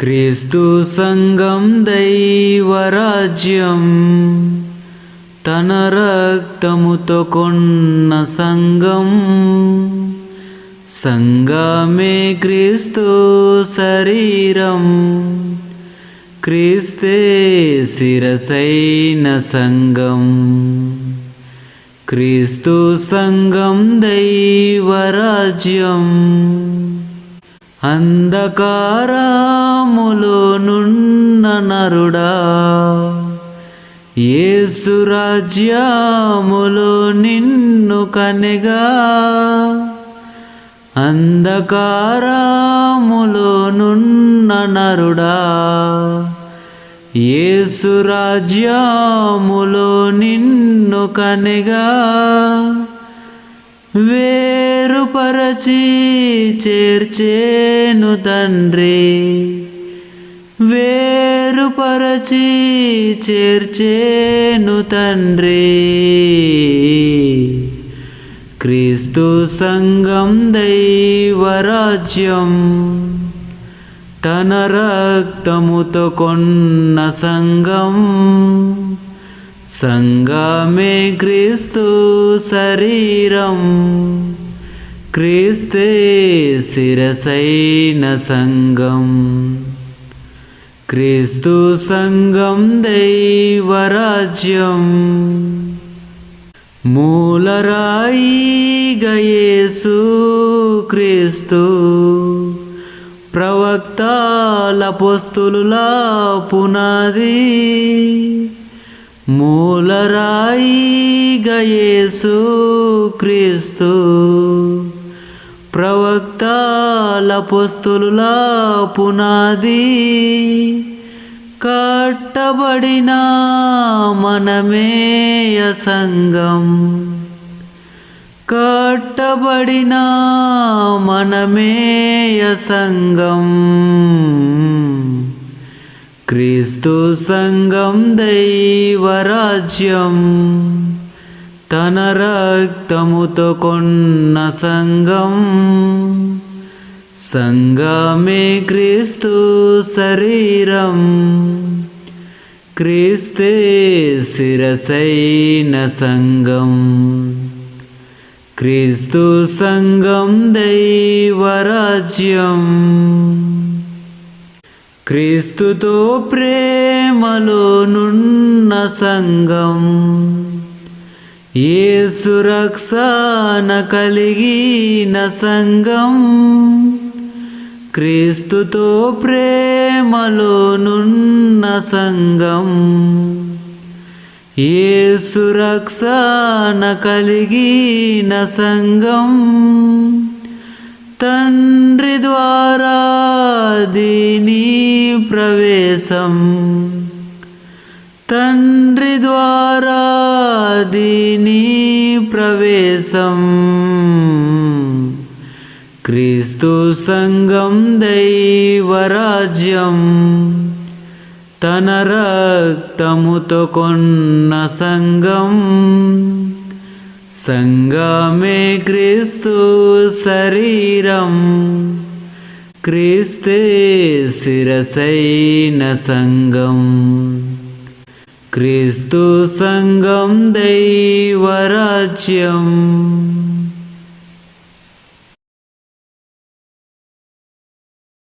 క్రీస్తు సంఘం దైవరాజ్యం. తన రక్తముతో కొన్న సంఘం. సంగమే క్రీస్తు శరీరం. క్రీస్తే శిరసైన సంఘం. క్రీస్తు సంఘం దైవరాజ్యం. అంధకారములో నున్న నరుడా యేసు నిన్ను కనిగా. అంధకారములో నున్న నరుడా యేసు నిన్ను కనిగా. వేరుపరచి చేర్చేను తండ్రి. వేరుపరచి చేర్చేను తండ్రి. క్రీస్తు సంఘం దైవరాజ్యం. తన రక్తముతో కొన్న సంఘం. సంగమే క్రీస్తు శరీరం. క్రీస్తే శిరసైన సంగం క్రీస్తు సంగం దైవరాజ్యం. మూలరాయి గయేసు క్రీస్తు. ప్రవక్తాల పొస్తులులా పునాది. మూలరాయి గయేసు క్రీస్తు ప్రవక్తాల పొస్తులుల పునాది కట్టబడిన మనమేయ సంఘం. కట్టబడిన మనమేయ సంఘం. క్రీస్తు సంఘం దైవరాజ్యం. తన రక్తముతో కొన్న సంఘం. సంగమే క్రీస్తు శరీరం. క్రీస్తే శిరసైన సంఘం. క్రీస్తు సంఘం దైవరాజ్యం. క్రీస్తుతో ప్రేమలో నున్న సంఘం. ఏ రక్షణ కలిగిన సంఘం. క్రీస్తుతో ప్రేమలో నున్న సంఘం. ఏ రక్షణ కలిగిన సంఘం. తండ్రి ద్వారా దీని ప్రవేశం. తండ్రి ద్వారా దీని ప్రవేశం. క్రీస్తు సంగం దైవరాజ్యం. తన రక్తముతో కొన్న సంగం సంగమే క్రీస్తు శరీరం. क्रिस्तेशिरसैनसङ्गं क्रिस्तुसङ्गं दैवराज्यम्।